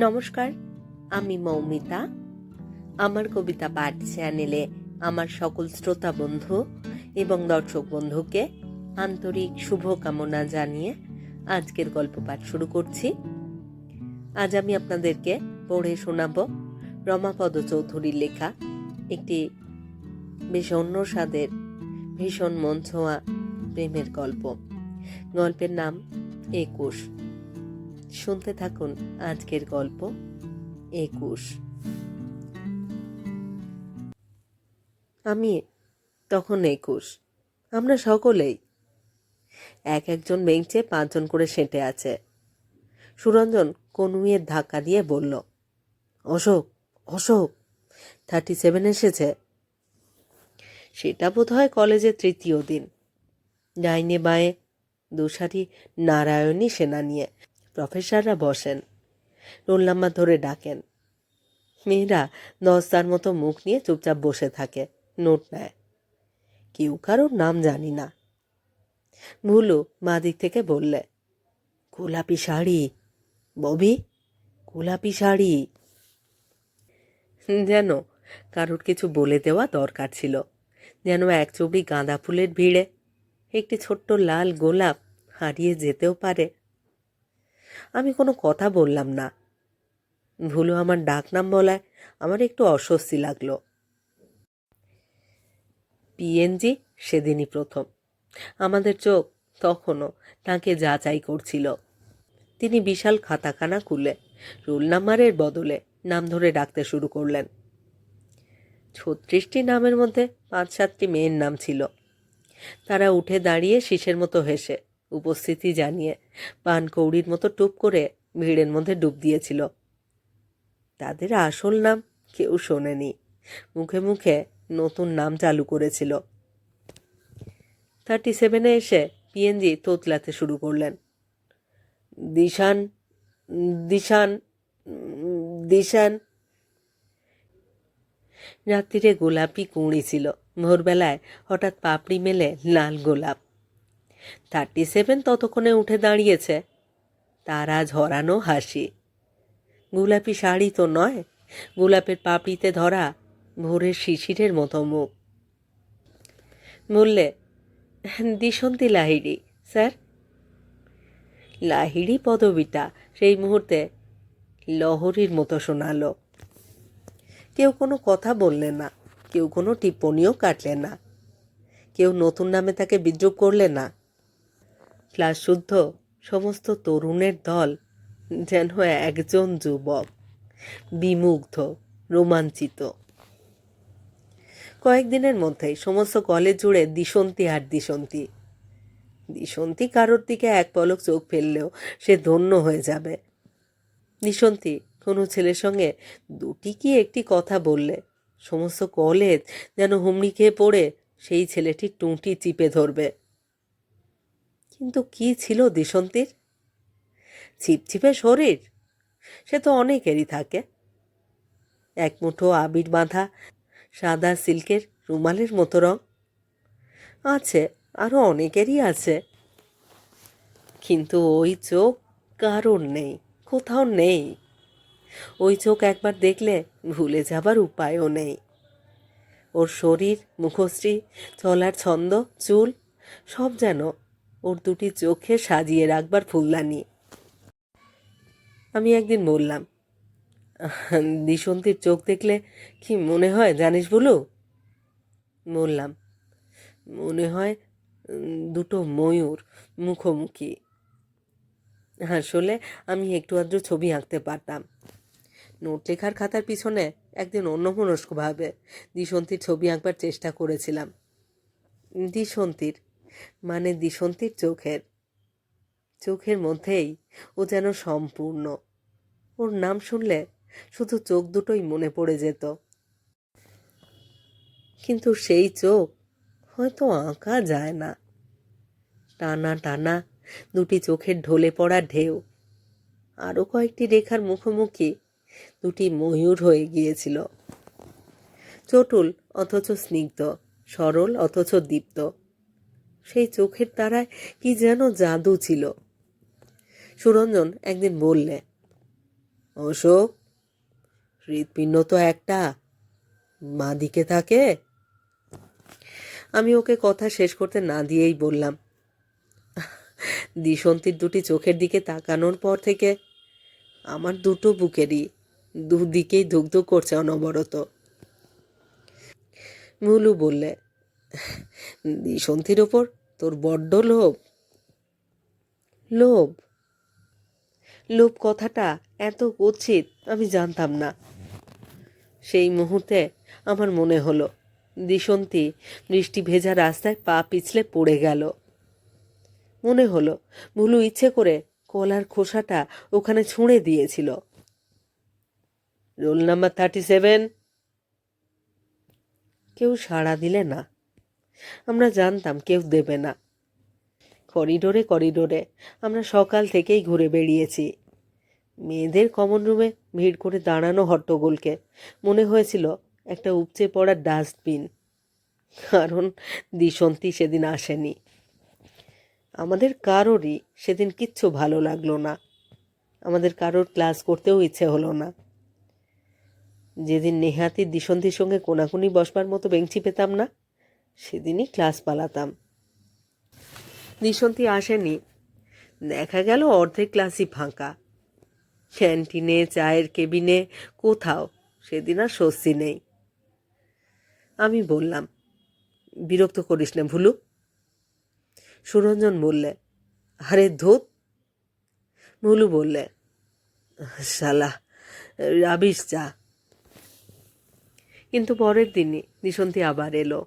নমস্কার, আমি মৌমিতা। আমার কবিতা পাঠ চ্যানেলে আমার সকল শ্রোতা বন্ধু এবং দর্শক বন্ধুকে আন্তরিক শুভকামনা জানিয়ে আজকের গল্প পাঠ শুরু করছি। আজ আমি আপনাদেরকে পড়ে শোনাব রমাপদ চৌধুরীর লেখা একটি বেশ অন্য স্বাদের, ভীষণ মন ছোঁয়া প্রেমের গল্প। গল্পের নাম একুশ। শুনতে থাকুন আজকের গল্প একুশ। আমি তখন একুশ। আমরা সকলেই। এক একজন বেঞ্চে পাঁচজন করে সেঁটে আছে। সুরঞ্জন কনুইয়ের ধাক্কা দিয়ে বলল, অশোক অশোক থার্টি সেভেন এসেছে। সেটা বোধ হয় কলেজের তৃতীয় দিন। ডাইনে বাঁয়ে দুসারি নারায়ণী সেনা নিয়ে প্রফেসররা বসেন। রোল নাম্বার ধরে ডাকেন। মেয়েরা দশটার মতো মুখ নিয়ে চুপচাপ বসে থাকে, নোট নেয়। কেউ কারোর নাম জানি না। ভুলু মা দিক থেকে বললে, গোলাপি শাড়ি, ববি, গোলাপি শাড়ি। যেন কারোর কিছু বলে দেওয়া দরকার ছিল, যেন এক চুবড়ি গাঁদা ফুলের ভিড়ে একটি ছোট্ট লাল গোলাপ হারিয়ে যেতেও পারে। আমি কোনো কথা বললাম না। ভুলো আমার ডাক নাম বলায় আমার একটু অস্বস্তি লাগল। পিএনজি সেদিনই প্রথম। আমাদের চোখ তখনও তাকে যাচাই করছিল। তিনি বিশাল খাতাখানা খুলে, রোল নাম্বারের বদলে নাম ধরে ডাকতে শুরু করলেন। ছত্রিশটি নামের মধ্যে পাঁচ সাতটি মেয়ের নাম ছিল। তারা উঠে দাঁড়িয়ে শীষের মতো হেসে উপস্থিতি জানিয়ে পান কৌড়ির মতো টুপ করে ভিড়ের মধ্যে ডুব দিয়েছিল। তাদের আসল নাম কেউ শোনেনি। মুখে মুখে নতুন নাম চালু করেছিল। থার্টি সেভেনে এসে পিএনজি তোতলাতে শুরু করলেন। দিশান দিশান দিশান। রাত্রিরে গোলাপি কুঁড়ি ছিল। ভোরবেলায় হঠাৎ পাপড়ি মেলে লাল গোলাপ। থার্টি সেভেন ততক্ষণে উঠে দাঁড়িয়েছে। তার আজ ঝরানো হাসি। গোলাপি শাড়ি তো নয়, গোলাপের পাপড়িতে ধরা ভোরের শিশিরের মতো মুখ। বললে, দিশন্তি লাহিড়ি, স্যার। লাহিড়ি পদবিটা সেই মুহূর্তে লহরীর মতো শোনালো। কেউ কোনো কথা বললে না, কেউ কোনো টিপ্পনিও কাটলে না, কেউ নতুন নামে তাকে বিদ্রুপ করলে না ক্লাস শুদ্ধ, সমস্ত তরুণের দল যেন একজন যুবক, বিমুগ্ধ, রোমাঞ্চিত। কয়েকদিনের মধ্যেই সমস্ত কলেজ জুড়ে দিশন্তি আর দিশন্তি। দিশন্তি কারোর দিকে এক পলক চোখ ফেললেও সে ধন্য হয়ে যাবে। দিশন্তি, কোনো ছেলের সঙ্গে দুটি কি একটি কথা বললে? সমস্ত কলেজ যেন হুমড়ি খেয়ে পড়ে, সেই ছেলেটির টুঁটি চিপে ধরবে। কিন্তু কি ছিল দিশন্তীর? ছিপছিপে শরীর? সে তো অনেকেরই থাকে। এক মুঠো আবির বাঁধা, সাদা সিল্কের রুমালের মতো রং। আছে আরও অনেকেরই আছে। কিন্তু ওই চোখ কারোর নেই, কোথাও নেই। ওই চোখ একবার দেখলে ভুলে যাবার উপায়ও নেই। ওর শরীর, মুখশ্রী, চলার ছন্দ, চুল, সব যেন ওর দুটি চোখে সাজিয়ে রাখবার ফুলদানি। আমি একদিন বললাম দিশন্তীর চোখ দেখলে কি মনে হয় জানিস বলু? বললাম, মনে হয়, দুটো ময়ূর মুখোমুখি। আসলে আমি একটু আধটু ছবি আঁকতে পারতাম। নোট লেখার খাতার পিছনে একদিন অন্যমনস্কভাবে দিশন্তীর ছবি আঁকবার চেষ্টা করেছিলাম। দিশন্তীর মানে দিশন্তীর চোখের। চোখের মধ্যেই ও যেন সম্পূর্ণ। ওর নাম শুনলে শুধু চোখ দুটোই মনে পড়ে যেত। কিন্তু সেই চোখ হয়তো আঁকা যায় না। টানা টানা দুটি চোখের ঢলে পড়া ঢেউ। আরও কয়েকটি রেখার মুখোমুখি দুটি ময়ূর হয়ে গিয়েছিল। চটুল অথচ স্নিগ্ধ, সরল অথচ দীপ্ত। সেই চোখের তারায় কি যেন জাদু ছিল। সুরঞ্জন একদিন বললে, অশোক, হৃৎপিণ্ড তো একটা। মা দিকে থাকে। আমি ওকে কথা শেষ করতে না দিয়েই বললাম, দিশন্তীর দুটি চোখের দিকে তাকানোর পর থেকে আমার দুটো বুকেরই দুদিকেই ধুকধুক করছে অনবরত। মুলু বললে, দিশন্তীর ওপর তোর বড্ড লোভ। লোভ? লোভ কথাটা এত কুৎসিত আমি জানতাম না। সেই মুহূর্তে আমার মনে হলো, দিশন্তি বৃষ্টি ভেজা রাস্তায় পা পিছলে পড়ে গেল। মনে হলো, ভুলু ইচ্ছে করে কলার খোসাটা ওখানে ছুঁড়ে দিয়েছিল। Roll number thirty seven. কেউ সাড়া দিলে না। আমরা জানতাম কেউ দেবে না। করিডোরে করিডোরে আমরা সকাল থেকেই ঘুরে বেরিয়েছি মেয়েদের কমন রুমে ভিড় করে দাঁড়ানো হট্টগোলকে মনে হয়েছিল একটা উপচে পড়া ডাস্টবিন কারণ দিশন্তি সেদিন আসেনি। আমাদের কারোরই সেদিন কিচ্ছু ভালো লাগল না। আমাদের কারোর ক্লাস করতেও ইচ্ছে হলো না। যেদিন নেহাতি দিশন্তির সঙ্গে কোনাকুনি বসবার মতো বেঞ্চি পেতাম না সেদিনই ক্লাস পালাতাম। দিশন্তি আসেনি। দেখা গেল অর্ধেক ক্লাসই ফাঁকা। ক্যান্টিনে, চায়ের কেবিনে, কোথাও সেদিন আর স্বস্তি নেই। আমি বললাম, বিরক্ত করিস না ভুলু। সুরঞ্জন বললে, আরে ধূত। ভুলু বললে, শালা, রাবিশ চা। কিন্তু পরের দিনই দিশন্তি আবার এলো।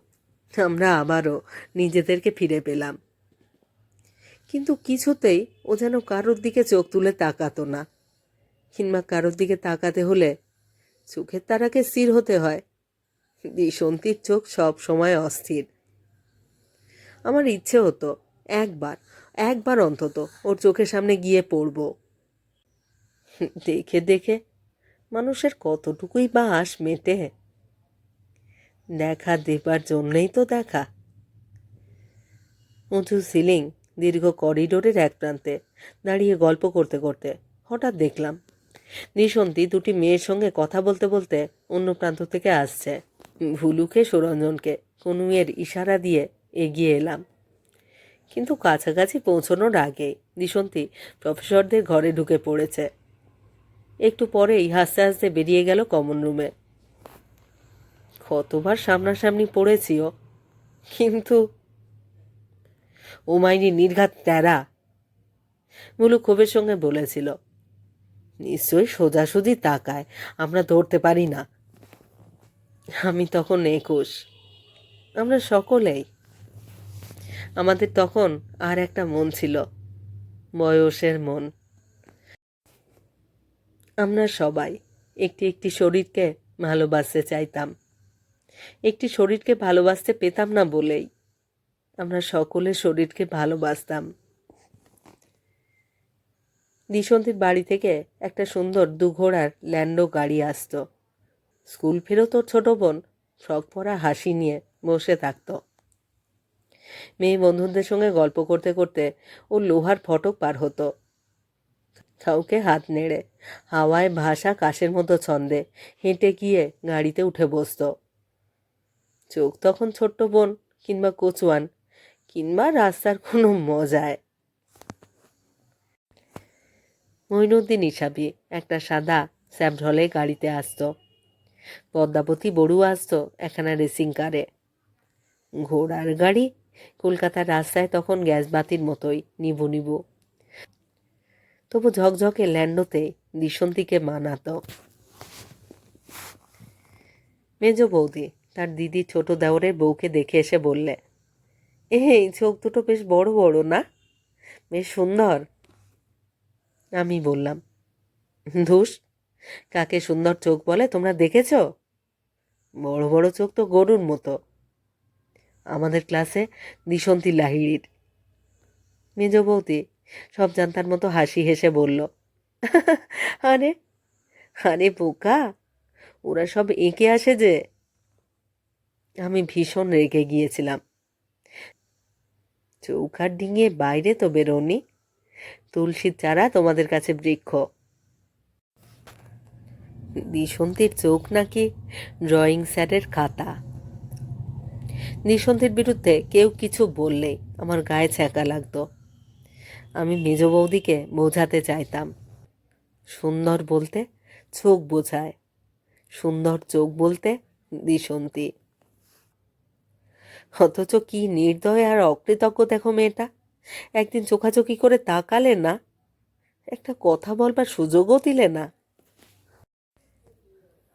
আমরা আবারও নিজেদেরকে ফিরে পেলাম। কিন্তু কিছুতেই ও যেন কারোর দিকে চোখ তুলে তাকাতো না। কিংবা কারোর দিকে তাকাতে হলে চোখের তারাকে স্থির হতে হয়। দিশন্তির চোখ সব সময় অস্থির। আমার ইচ্ছে হতো একবার একবার অন্তত ওর চোখের সামনে গিয়ে পড়ব। দেখে দেখে মানুষের কতটুকুই বা আশ মেটে দেখা দেবার জন্যই তো দেখা। উঁচু সিলিং দীর্ঘ করিডোরের এক প্রান্তে দাঁড়িয়ে গল্প করতে করতে হঠাৎ দেখলাম নিঃসন্তি দুটি মেয়ের সঙ্গে কথা বলতে বলতে অন্য প্রান্ত থেকে আসছে। ভুলুকে সুরঞ্জনকে কনুয়ের ইশারা দিয়ে এগিয়ে এলাম। কিন্তু কাছাকাছি পৌঁছানোর আগেই দিশন্তি প্রফেসরদের ঘরে ঢুকে পড়েছে। একটু পরেই হাসতে হাসতে বেরিয়ে গেল কমন রুমে। কতবার সামনাসামনি পড়েছিও। কিন্তু ও নির্ঘাত ট্যারা মুলু ক্ষোভের সঙ্গে বলেছিল, নিশ্চয়ই সোজাসুজি তাকায়, আমরা ধরতে পারি না। আমি তখন একুশ। আমরা সকলেই। আমাদের তখন আর একটা মন ছিল, বয়সের মন। আমরা সবাই একটি একটি শরীরকে ভালোবাসতে চাইতাম। একটি শরীরকে ভালোবাসতে পেতাম না বলেই আমরা সকলে শরীরকে ভালোবাসতাম। দিশন্তীর বাড়ি থেকে একটা সুন্দর দুঘোড়ার ল্যান্ডো গাড়ি আসতো। স্কুল ফেরত ওর ছোট বোন শখ পরা হাসি নিয়ে বসে থাকতো। মেয়ে বন্ধুদের সঙ্গে গল্প করতে করতে ও লোহার ফটক পার হতো। কাউকে হাত নেড়ে হাওয়ায় ভাসা কাশের মতো ছন্দে হেঁটে গিয়ে গাড়িতে উঠে বসতো। চোখ তখন ছোট্ট বোন কিংবা কচুয়ান কিংবা রাস্তার কোনো মজায়। মইনুদ্দিন হিসাবে একটা সাদা স্যাবঢলে গাড়িতে আসতো। পদ্মাবতী বড়ুয়া আসতো একখানা রেসিং কারে। ঘোড়ার গাড়ি কলকাতার রাস্তায় তখন গ্যাস বাতির মতোই, নিবু নিবু। তবু ঝকঝকে ল্যান্ডোতে দিশন্তীকে মানাতো। মেজ বৌদি তার দিদি ছোট দেওরের বউকে দেখে এসে বললে এ এই চোখ দুটো বেশ বড় বড় না? বেশ সুন্দর। আমি বললাম, ধুস, কাকে সুন্দর চোখ বলে তোমরা দেখেছ? বড় বড় চোখ তো গরুর মতো। আমাদের ক্লাসে দিশন্তি লাহিড়ির। মেজ বৌদি সব জানতার মতো হাসি হেসে বলল, আরে আরে পোকা ওরা সব এঁকে আসে যে। আমি ভীষণ রেগে গিয়েছিলাম। চৌকার ডিঙিয়ে বাইরে তো বেরোনি। তুলসীর চারা তোমাদের কাছে বৃক্ষ। দিশন্তীর চোখ নাকি ড্রয়িং স্যারের খাতা। নিঃসন্ধির বিরুদ্ধে কেউ কিছু বললেই আমার গায়ে ছ্যাঁকা লাগতো। আমি মেজ বৌদিকে বোঝাতে চাইতাম। সুন্দর বলতে চোখ বোঝায়। সুন্দর চোখ বলতে দিশন্তি অথচ কি নির্দয় আর অকৃতজ্ঞ দেখো মেয়েটা? একদিন চোখাচোখি করে তাকালে না? একটা কথা বলবার সুযোগও দিলে না?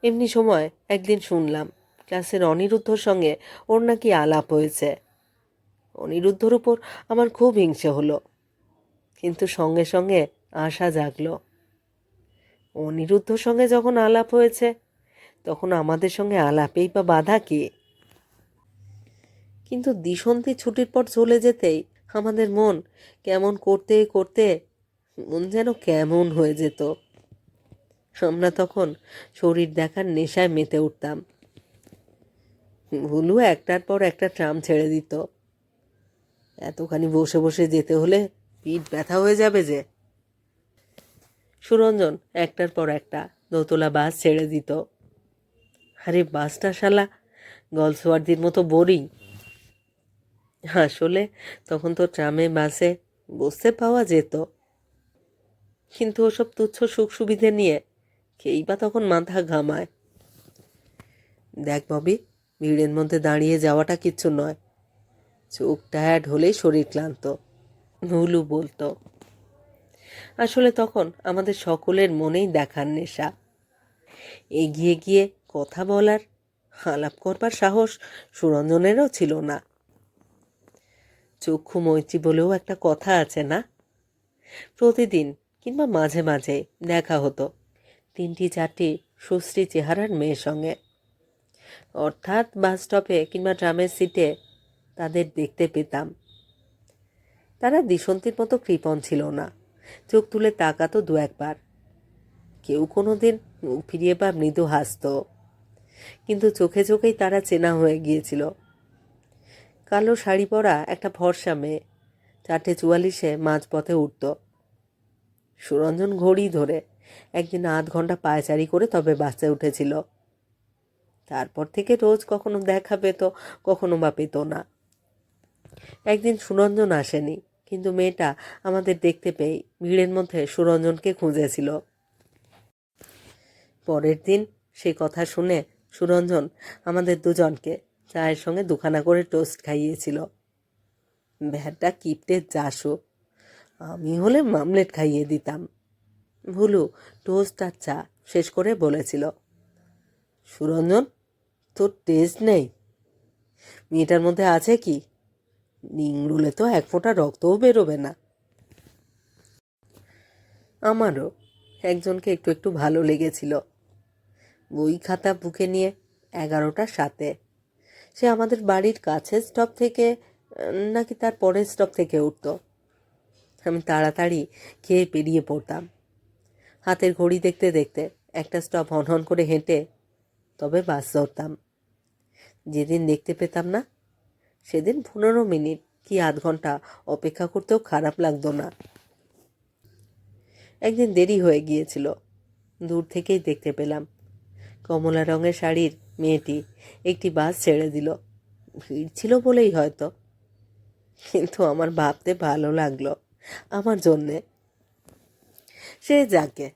এমনি সময় একদিন শুনলাম, ক্লাসের অনিরুদ্ধর সঙ্গে ওর নাকি আলাপ হয়েছে। অনিরুদ্ধর উপর আমার খুব হিংসে হলো, কিন্তু সঙ্গে সঙ্গে আশা জাগলো। অনিরুদ্ধর সঙ্গে যখন আলাপ হয়েছে, তখন আমাদের সঙ্গে আলাপেই বা বাধা কি? কিন্তু দিশন্তি ছুটির পর চলে যেতেই আমাদের মন কেমন করতে করতে মন যেন কেমন হয়ে যেত। আমরা তখন শরীর দেখার নেশায় মেতে উঠতাম। ভুলু একটার পর একটা ট্রাম ছেড়ে দিত। এতখানি বসে বসে যেতে হলে পিঠ ব্যথা হয়ে যাবে যে। সুরঞ্জন একটার পর একটা দোতলা বাস ছেড়ে দিত। আরে বাসটা শালা গলসওয়ার্দির মতো বোরিং। আসলে তখন তো ট্রামে, বাসে বসতে পাওয়া যেত। কিন্তু ওসব তুচ্ছ সুখ সুবিধে নিয়ে কেই বা তখন মাথা ঘামায়। দেখ ববি, ভিড়ের মধ্যে দাঁড়িয়ে যাওয়াটা কিচ্ছু নয়। চোখ টায়ার্ড হলেই শরীর ক্লান্ত হুলু বলতো। আসলে তখন আমাদের সকলের মনেই দেখার নেশা। এগিয়ে গিয়ে কথা বলার, আলাপ করবার সাহস সুরঞ্জনেরও ছিল না। চক্ষু মৈত্রী বলেও একটা কথা আছে না? প্রতিদিন কিংবা মাঝে মাঝে দেখা হতো। তিনটি চারটি সুশ্রী চেহারার মেয়ের সঙ্গে। অর্থাৎ বাস স্টপে কিংবা ট্রামের সিটে তাদের দেখতে পেতাম। তারা দিশন্তীর মতো কৃপণ ছিল না। চোখ তুলে তাকাতো দু একবার। কেউ কোনো দিন মুখ ফিরিয়ে বা মৃদু হাসত। কিন্তু চোখে চোখেই তারা চেনা হয়ে গিয়েছিল। কালো শাড়ি পরা একটা ফর্সা মেয়ে। চারটে চুয়াল্লিশে মাঝপথে উঠত। সুরঞ্জন ঘড়ি ধরে একদিন আধ ঘণ্টা পায়চারি করে তবে বাসে উঠেছিল। তারপর থেকে রোজ কখনো দেখা পেত, কখনো বা পেত না। একদিন সুরঞ্জন আসেনি, কিন্তু মেয়েটা আমাদের দেখতে পেয়ে ভিড়ের মধ্যে সুরঞ্জনকে খুঁজেছিল। পরের দিন সেই কথা শুনে সুরঞ্জন আমাদের দুজনকে চায়ের সঙ্গে দুখানা করে টোস্ট খাইয়েছিল। ভ্যাটটা কিপটে যাসো, আমি হলে মামলেট খাইয়ে দিতাম। ভুলু, টোস্ট আর চা শেষ করে বলেছিল, সুরঞ্জন, তোর টেস্ট নেই? মেয়েটার মধ্যে আছে কি? নিংড়ুলে তো এক ফোঁটা রক্তও বেরোবে না। আমারও একজনকে একটু একটু ভালো লেগেছিল। বই খাতা বুকে নিয়ে এগারোটা সাথে সে আমাদের বাড়ির কাছের স্টপ থেকে নাকি তার পরের স্টপ থেকে উঠত। আমি তাড়াতাড়ি খেয়ে পেরিয়ে পড়তাম। হাতের ঘড়ি দেখতে দেখতে একটা স্টপ হন হন করে হেঁটে তবে বাস ধরতাম। যেদিন দেখতে পেতাম না, সেদিন পনেরো মিনিট কি আধ ঘণ্টা অপেক্ষা করতেও খারাপ লাগতো না। একদিন দেরি হয়ে গিয়েছিল, দূর থেকেই দেখতে পেলাম। কমলা রঙের শাড়ির মেয়েটি একটি বাস ছেড়ে দিল। ভিড় ছিল বলেই হয়তো। কিন্তু আমার ভাবতে ভালো লাগল আমার জন্যে। সে যাকে।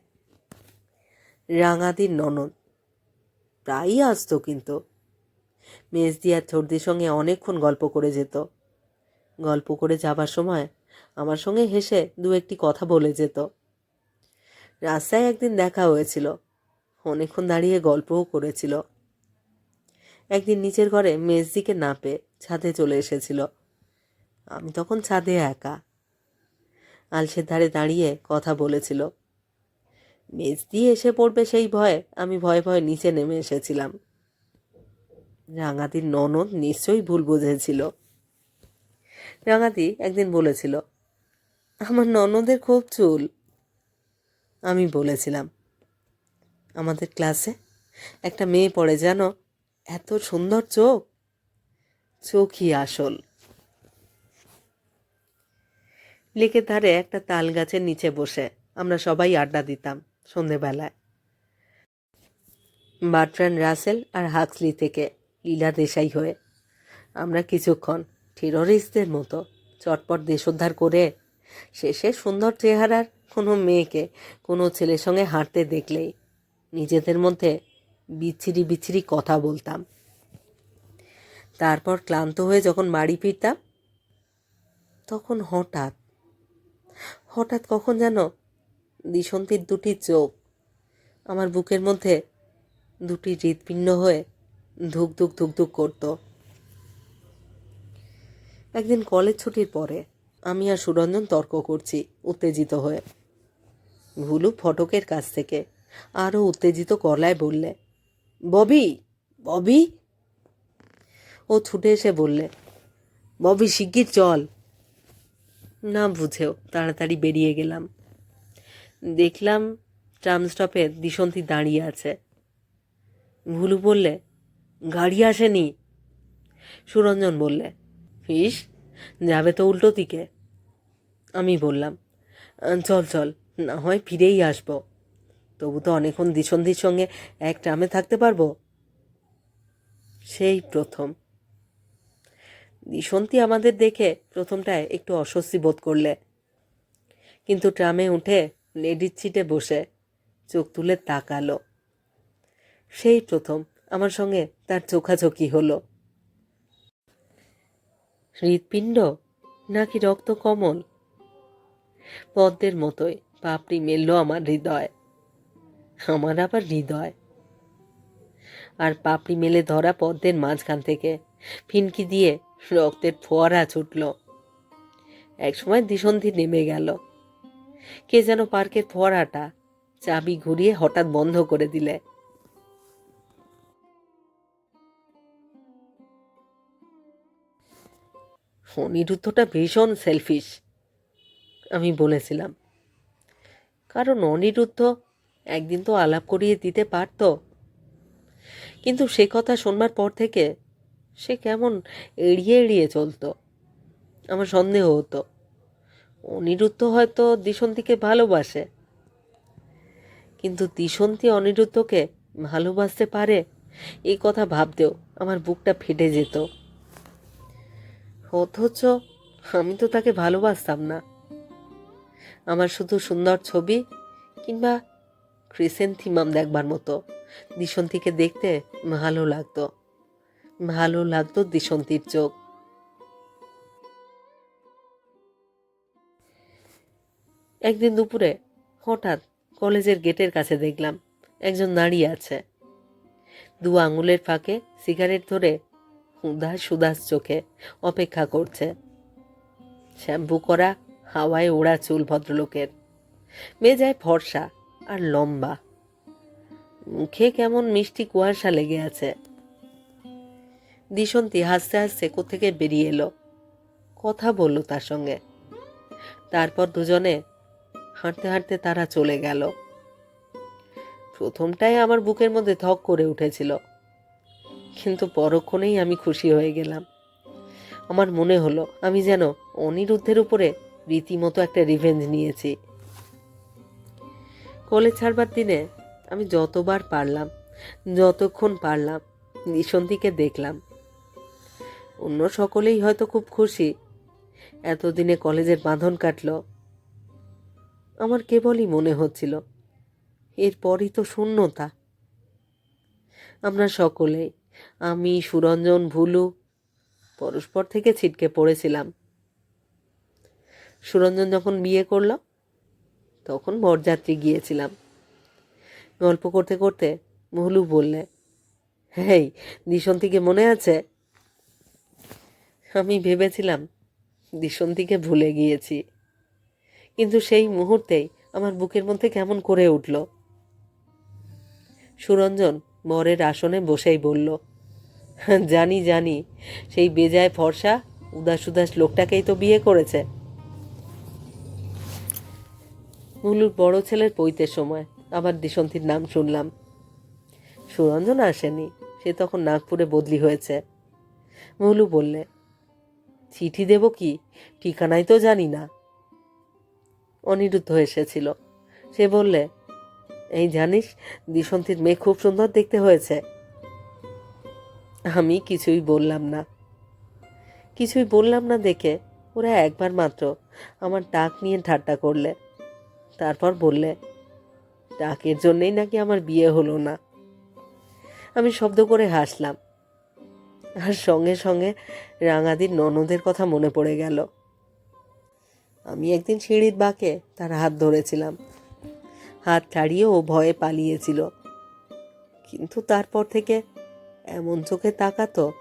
রাঙাদির ননদ। প্রায়ই আসতো কিন্তু। মেজদি আর ছোটদির সঙ্গে অনেকক্ষণ গল্প করে যেত। গল্প করে যাবার সময় আমার সঙ্গে হেসে দু একটি কথা বলে যেত। রাস্তায় একদিন দেখা হয়েছিল। অনেকক্ষণ দাঁড়িয়ে গল্পও করেছিল। একদিন নিচের ঘরে মেজদিকে না পেয়ে ছাদে চলে এসেছিল। আমি তখন ছাদে একা। আলসের ধারে দাঁড়িয়ে কথা বলেছিল। মেজদি এসে পড়বে সেই ভয়ে, আমি ভয়ে ভয়ে নিচে নেমে এসেছিলাম। রাঙাদির ননদ নিশ্চয়ই ভুল বুঝেছিল। রাঙাদি একদিন বলেছিল, আমার ননদের খুব চুল। আমি বলেছিলাম, আমাদের ক্লাসে একটা মেয়ে পড়ে জানো এত সুন্দর চোখ। চোখই আসল। লেকের ধারে একটা তাল গাছের নিচে বসে আমরা সবাই আড্ডা দিতাম সন্ধেবেলায়। বার্ট্রান রাসেল আর হাক্সলি থেকে লীলা দেশাই হয়ে আমরা কিছুক্ষণ টেররিস্টদের মতো চটপট দেশোদ্ধার করে শেষে সুন্দর চেহারার কোনো মেয়েকে কোনো ছেলের সঙ্গে হাঁটতে দেখলেই নিজেদের মধ্যে বিচ্ছিরি বিচ্ছিরি কথা বলতাম। তারপর ক্লান্ত হয়ে যখন বাড়ি ফিরতাম, তখন হঠাৎ হঠাৎ কখন যেন দিশন্তীর দুটি চোখ আমার বুকের মধ্যে দুটি হৃৎপিণ্ড হয়ে ধুক ধুক ধুক ধুক করতো। একদিন কলেজ ছুটির পরে আমি আর সুরঞ্জন তর্ক করছি উত্তেজিত হয়ে। ভুলু ফটকের কাছ থেকে আরও উত্তেজিত গলায় বললে ববি ববি? ও ছুটে এসে বললে, ববি, শিগগির চল। না বুঝেও তাড়াতাড়ি বেরিয়ে গেলাম। দেখলাম ট্রাম স্টপে দিশন্তি দাঁড়িয়ে আছে। ভুলু বললে, গাড়ি আসেনি? সুরঞ্জন বললে, ফিস, যাবে তো উল্টো দিকে। আমি বললাম, চল চল, না হয় ফিরেই আসব। তবু তো অনেকক্ষণ দিশন্ধির সঙ্গে এক ট্রামে থাকতে পারব? সেই প্রথম। দিশন্তি আমাদের দেখে প্রথমটায় একটু অস্বস্তি বোধ করলে। কিন্তু ট্রামে উঠে লেডির সিটে বসে চোখ তুলে তাকালো। সেই প্রথম আমার সঙ্গে তার চোখাচোখি হলো। হৃৎপিণ্ড নাকি রক্ত কমল? পদ্মের মতোই পাপড়ি মেলল আমার হৃদয়। আমার আবার হৃদয়। আর পাপড়ি মেলে ধরা পদ্মের মাঝখান থেকে, ফিনকি দিয়ে রক্তের ফোয়ারা ছুটল। একসময় দিশন্ধি নেমে গেল। কে যেন পার্কের ফোয়ারাটা চাবি ঘুরিয়ে হঠাৎ বন্ধ করে দিলে। অনিরুদ্ধটা ভীষণ সেলফিশ আমি বলেছিলাম। কারণ অনিরুদ্ধ একদিন তো আলাপ করিয়ে দিতে পারতো। কিন্তু সে কথা শোনবার পর থেকে সে কেমন এড়িয়ে এড়িয়ে চলতো। আমার সন্দেহ হতো। অনিরুদ্ধ হয়তো দিশন্তীকে ভালোবাসে। কিন্তু দিশন্তী অনিরুদ্ধকে ভালোবাসতে পারে, এই কথা ভাবতেও আমার বুকটা ফেটে যেত। অথচ আমি তো তাকে ভালোবাসতাম না। আমার শুধু সুন্দর ছবি কিংবা ক্রিসেন্থিমাম দেখবার মতো। দিশন্তীকে দেখতে ভালো লাগতো। ভালো লাগতো দিশন্তীর চোখ। একদিন দুপুরে হঠাৎ কলেজের গেটের কাছে দেখলাম একজন দাঁড়িয়ে আছে। দু আঙুলের ফাঁকে সিগারেট ধরে উদাস সুদাস চোখে অপেক্ষা করছে। শ্যাম্পু করা হাওয়ায় ওড়া চুল ভদ্রলোকের। মেজায় ফর্সা আর লম্বা। মুখে কেমন মিষ্টি কুয়াশা লেগে আছে। দিশন্তি হাসতে হাসতে কোথেকে বেরিয়ে এলো। কথা বলল তার সঙ্গে। তারপর দুজনে হাঁটতে হাঁটতে তারা চলে গেল। প্রথমটাই আমার বুকের মধ্যে ধক করে উঠেছিল। কিন্তু পরক্ষণেই আমি খুশি হয়ে গেলাম। আমার মনে হলো, আমি যেন অনিরুদ্ধের উপরে রীতিমতো একটা রিভেঞ্জ নিয়েছি। কলেজ ছাড়বার দিনে আমি যতবার পারলাম, যতক্ষণ পারলাম নিশন্তিকে দেখলাম। অন্য সকলেই হয়তো খুব খুশি। এতদিনে কলেজের বাঁধন কাটলো। আমার কেবলই মনে হচ্ছিল, এরপরই তো শূন্যতা। আমরা সকলেই আমি, সুরঞ্জন, ভুলু, পরস্পর থেকে ছিটকে পড়েছিলাম। সুরঞ্জন যখন বিয়ে করল তখন বরযাত্রী গিয়েছিলাম। গল্প করতে করতে ভুলু বললে, হেই, দিশন্তীকে মনে আছে? আমি ভেবেছিলাম, দিশন্তীকে ভুলে গিয়েছি। কিন্তু সেই মুহূর্তেই আমার বুকের মধ্যে কেমন করে উঠল। সুরঞ্জন বরের আসনে বসেই বলল, জানি জানি, সেই বেজায় ফর্সা, উদাস উদাস লোকটাকেই তো বিয়ে করেছে। মুলুর বড় ছেলের পৈতের সময়। আবার দিশন্তীর নাম শুনলাম। সুরঞ্জন আসেনি। সে তখন নাগপুরে বদলি হয়েছে। মুলু বললে, চিঠি দেব কি? ঠিকানাই তো জানি না। অনিরুদ্ধ এসেছিল। সে বললে, এই জানিস, দিশন্তীর মেয়ে খুব সুন্দর দেখতে হয়েছে। আমি কিছুই বললাম না। কিছুই বললাম না দেখে ওরা একবার মাত্র আমার ডাক নিয়ে ঠাট্টা করলে। তারপর বললে, ডাকের জন্যেই নাকি আমার বিয়ে হলো না? আমি শব্দ করে হাসলাম। আর সঙ্গে সঙ্গে রাঙাদির ননদের কথা মনে পড়ে গেল। আমি একদিন সিঁড়ির বাঁকে তার হাত ধরেছিলাম। হাত ছাড়িয়ে ও ভয়ে পালিয়েছিল। কিন্তু তারপর থেকে এমন চোখে তাকাতো,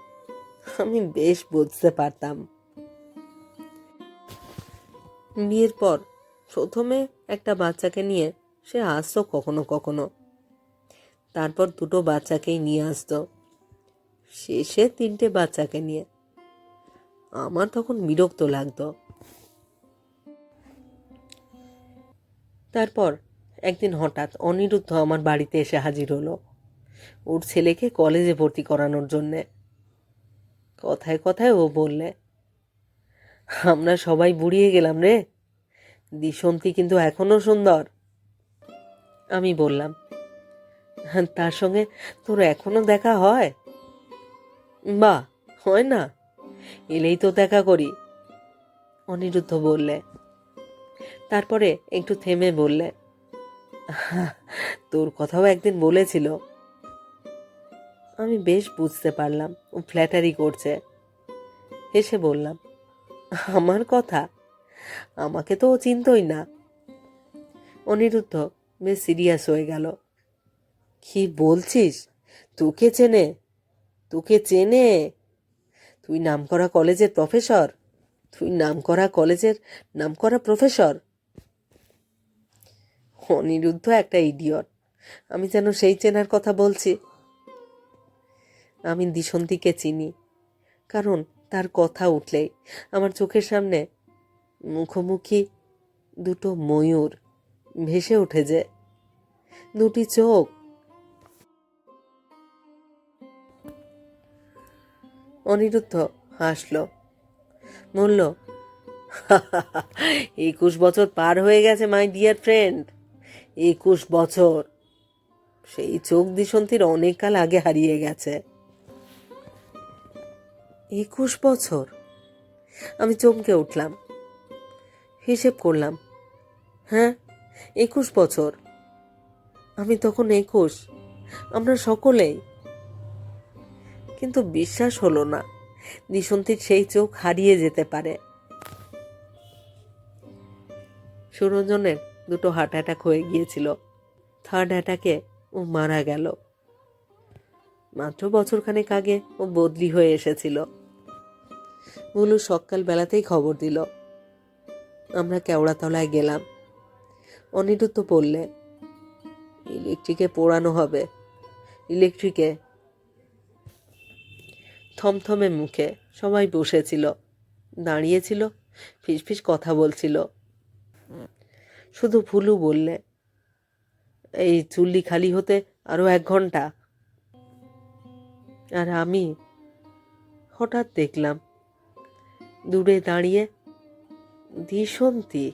আমি বেশ বুঝতে পারতাম। বিয়ের পর প্রথমে একটা বাচ্চাকে নিয়ে সে আসতো কখনো কখনো। তারপর দুটো বাচ্চাকেই নিয়ে আসতো। শেষে তিনটে বাচ্চাকে নিয়ে। আমার তখন বিরক্ত লাগতো। তারপর একদিন হঠাৎ অনিরুদ্ধ আমার বাড়িতে এসে হাজির হলো। ওর ছেলেকে কলেজে ভর্তি করানোর জন্যে। কথায় কথায় ও বললে, আমরা সবাই বুড়িয়ে গেলাম রে। দিশন্তি কিন্তু এখনও সুন্দর। আমি বললাম "হ্যাঁ, তার সঙ্গে তোর এখনও দেখা হয়? বা হয় না। এলেই তো দেখা করি। অনিরুদ্ধ বললে তারপরে একটু থেমে বললে তোর কথাও একদিন বলেছিল। আমি বেশ বুঝতে পারলাম ও ফ্ল্যাটারি করছে। হেসে বললাম আমার কথা? আমাকে তো ও চিনতই না। অনিরুদ্ধ বেশ সিরিয়াস হয়ে গেল। কি বলছিস? তোকে চেনে? তোকে চেনে? তুই নামকরা কলেজের প্রফেসর? তুই নামকরা কলেজের নামকরা প্রফেসর? অনিরুদ্ধ একটা ইডিয়ট আমি যেন সেই চেনার কথা বলছি। আমি দিশন্তীকে চিনি। কারণ তার কথা উঠলেই আমার চোখের সামনে মুখোমুখি দুটো ময়ূর ভেসে ওঠে যে দুটি চোখ। অনিরুদ্ধ হাসল। বলল, একুশ বছর পার হয়ে গেছে মাই ডিয়ার ফ্রেন্ড একুশ বছর। সেই চোখ দিশন্তীর অনেক কাল আগে হারিয়ে গেছে। একুশ বছর। আমি চমকে উঠলাম। হিসেব করলাম। হ্যাঁ একুশ বছর। আমি তখন একুশ, আমরা সকলেই। কিন্তু বিশ্বাস হলো না দিশন্তীর সেই চোখ হারিয়ে যেতে পারে। সুরঞ্জনের দুটো হার্ট অ্যাটাক হয়ে গিয়েছিল। থার্ড অ্যাটাকে ও মারা গেল। মাত্র বছরখানেক আগে ও বদলি হয়ে এসেছিল। বুলু সকাল বেলাতেই খবর দিল। আমরা কেওড়াতলায় গেলাম। অনিরুদ্ধ বললে, ইলেকট্রিকে পোড়ানো হবে। ইলেকট্রিকে? থমথমে মুখে সবাই বসেছিল। দাঁড়িয়েছিল, ফিসফিস কথা বলছিল। শুধু ভুলু বললে, এই চুল্লি খালি হতে আরও এক ঘণ্টা। আর আমি হঠাৎ দেখলাম, দূরে দাঁড়িয়ে দিশন্তি।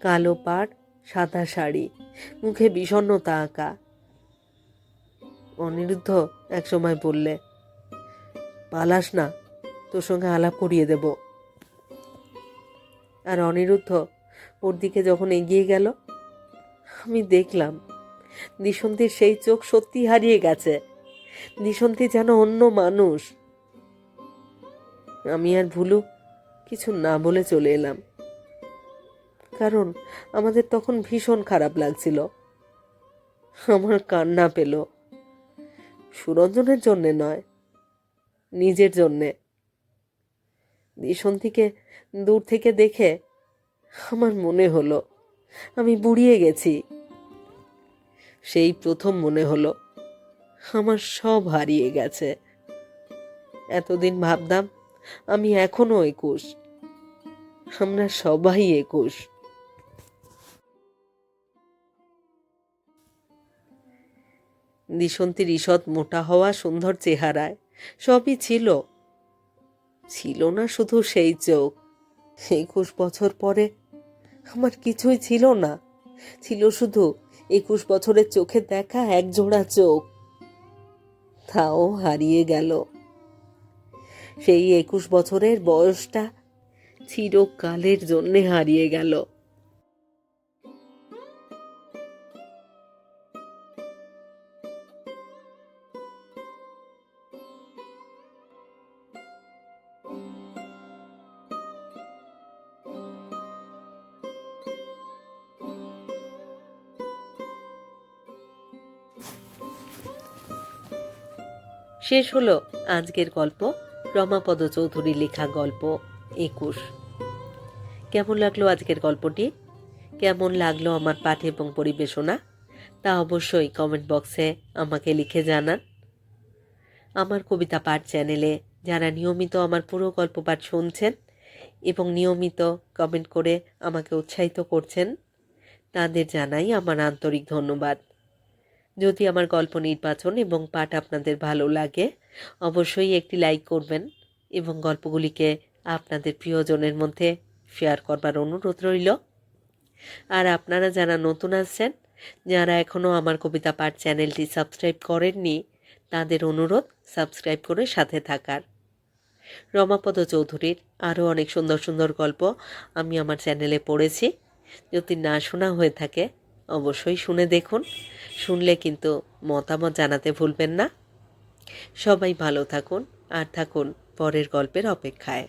কালো পাড় সাদা শাড়ি, মুখে বিষণ্ণতা আঁকা। অনিরুদ্ধ একসময় বললে, পালাস না, তোর সঙ্গে আলাপ করিয়ে দেব। আর অনিরুদ্ধ ওর দিকে যখন এগিয়ে গেল, আমি দেখলাম, দিশন্তীর সেই চোখ সত্যি হারিয়ে গেছে। দিশন্তী যেন অন্য মানুষ। আমি আর ভুলু কিছু না বলে চলে এলাম। কারণ আমাদের তখন ভীষণ খারাপ লাগছিল। আমার কান্না পেল। সুরঞ্জনের জন্যে নয়, নিজের জন্যে। দিশন্তীকে দূর থেকে দেখে আমার মনে হলো, আমি বুড়িয়ে গেছি। সেই প্রথম মনে হলো, আমার সব হারিয়ে গেছে। এতদিন ভাবতাম আমি এখনও একুশ। আমরা সবাই একুশ। দিশন্তীর ঈষৎ মোটা হওয়া সুন্দর চেহারায় সবই ছিল। ছিল না শুধু সেই চোখ। একুশ বছর পরে আমার কিছুই ছিল না। ছিল শুধু একুশ বছরের চোখে দেখা এক জোড়া চোখ। তাও হারিয়ে গেল। সেই একুশ বছরের বয়সটা চিরকালের জন্যে হারিয়ে গেল। শেষ হলো আজকের গল্প। রমাপদ চৌধুরী লেখা গল্প একুশ। কেমন লাগল আজকের গল্পটি? কেমন লাগল আমার পাঠ এবং পরিবেশনা? তা অবশ্যই কমেন্ট বক্সে আমাকে লিখে জানান। আমার কবিতা পাঠ চ্যানেলে যারা নিয়মিত আমার পুরো গল্প পাঠ শুনছেন এবং নিয়মিত কমেন্ট করে আমাকে উৎসাহিত করছেন, তাদের জানাই আমার আন্তরিক ধন্যবাদ। যদি আমার গল্প নির্বাচন এবং পাঠ আপনাদের ভালো লাগে, অবশ্যই একটি লাইক করবেন এবং গল্পগুলিকে আপনাদের প্রিয়জনের মধ্যে শেয়ার করবার অনুরোধ রইল। আর আপনারা যারা নতুন আসছেন, যারা এখনও আমার কবিতা পাঠ চ্যানেলটি সাবস্ক্রাইব করেননি, তাদের অনুরোধ সাবস্ক্রাইব করে সাথে থাকার। রমাপদ চৌধুরীর আরও অনেক সুন্দর সুন্দর গল্প আমি আমার চ্যানেলে পড়েছি। যদি না শোনা হয়ে থাকে অবশ্যই শুনে দেখুন। শুনলে কিন্তু মতামত জানাতে ভুলবেন না। সবাই ভালো থাকুন, আর থাকুন পরের গল্পের অপেক্ষায়।